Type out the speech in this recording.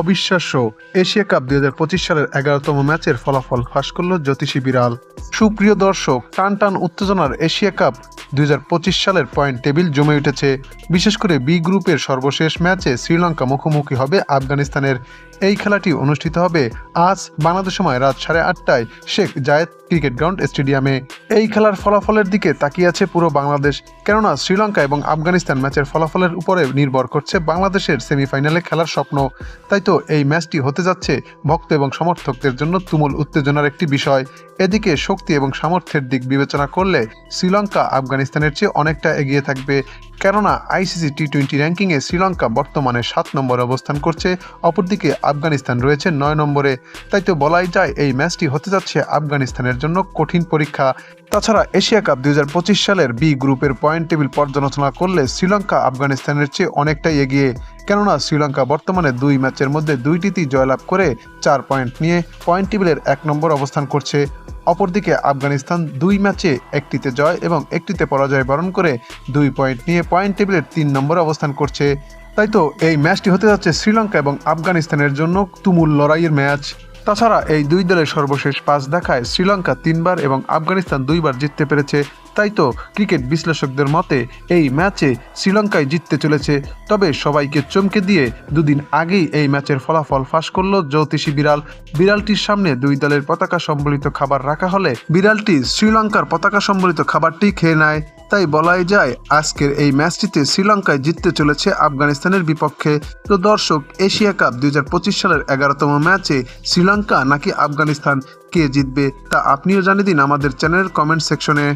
অবিশ্বাস্য Asia cup দুই হাজার পঁচিশ সালের এগারোতম ম্যাচের ফলাফল ফাঁস করল জ্যোতিষী বিড়াল। সুপ্রিয় দর্শক, টান টান উত্তেজনার এশিয়া কাপ দুই হাজার পঁচিশ সালের পয়েন্ট টেবিল জমে উঠেছে। বিশেষ করে বি গ্রুপের সর্বশেষ ম্যাচে শ্রীলঙ্কা মুখোমুখি হবে আফগানিস্তানের। এই খেলাটি অনুষ্ঠিত হবে আজ বাংলাদেশ সময় রাত সাড়ে আটটায় শেখ জায়েদ ক্রিকেট গ্রাউন্ড স্টেডিয়ামে। এই খেলার ফলাফলের দিকে তাকিয়ে আছে পুরো বাংলাদেশ, কেননা শ্রীলঙ্কা এবং আফগানিস্তান ম্যাচের ফলাফলের উপরে নির্ভর করছে বাংলাদেশের সেমিফাইনালে খেলার স্বপ্ন। তাই তো এই ম্যাচটি হতে যাচ্ছে ভক্ত এবং সমর্থকদের জন্য তুমুল উত্তেজনার একটি বিষয়। এদিকে শক্তি এবং সামর্থ্যের দিক বিবেচনা করলে শ্রীলঙ্কা আফগানিস্তানের চেয়ে অনেকটা এগিয়ে থাকবে। কেননা, আইসিসি টি টোয়েন্টি র্যাঙ্কিংয়ে শ্রীলঙ্কা বর্তমানে সাত নম্বরে অবস্থান করছে, অপরদিকে আফগানিস্তান রয়েছে নয় নম্বরে। তাই তো বলাই যায়, এই ম্যাচটি হতে যাচ্ছে আফগানিস্তানের জন্য কঠিন পরীক্ষা। তাছাড়া এশিয়া কাপ দুই হাজার পঁচিশ সালের বি গ্রুপের পয়েন্ট টেবিল পর্যালোচনা করলে শ্রীলঙ্কা আফগানিস্তানের চেয়ে অনেকটাই এগিয়ে। কেননা শ্রীলঙ্কা বর্তমানে দুই ম্যাচের মধ্যে দুইটিতেই জয়লাভ করে চার পয়েন্ট নিয়ে পয়েন্ট টেবিলের এক নম্বর অবস্থান করছে। অপরদিকে আফগানিস্তান দুই ম্যাচে একটিতে জয় এবং একটিতে পরাজয় বরণ করে দুই পয়েন্ট নিয়ে পয়েন্ট টেবিলের তিন নম্বর অবস্থান করছে। তাই তো এই ম্যাচটি হতে যাচ্ছে শ্রীলঙ্কা এবং আফগানিস্তানের জন্য তুমুল লড়াইয়ের ম্যাচ। তাছাড়া এই দুই দলের সর্বশেষ পাঁচ দেখায় শ্রীলঙ্কা তিনবার এবং আফগানিস্তান দুইবার জিততে পেরেছে। তাই তো ক্রিকেট বিশ্লেষকদের মতে এই ম্যাচে শ্রীলঙ্কায় জিততে চলেছে। তবে সবাইকে চমকে দিয়ে দুদিন আগেই এই ম্যাচের ফলাফল ফাঁস করল জ্যোতিষী বিড়াল। বিড়ালটির সামনে দুই দলের পতাকা সম্বলিত খাবার রাখা হলে বিড়ালটি শ্রীলঙ্কার পতাকা সম্বলিত খাবারটি খেয়ে নেয়। তাই বলাই যায়, আজকের এই ম্যাচটিতে শ্রীলঙ্কায় জিততে চলেছে আফগানিস্তানের বিপক্ষে। তো দর্শক, এশিয়া কাপ দুই হাজার পঁচিশ সালের এগারোতম ম্যাচে শ্রীলঙ্কা নাকি আফগানিস্তান কে জিতবে তা আপনিও জানিয়ে দিন আমাদের চ্যানেলের কমেন্ট সেকশনে।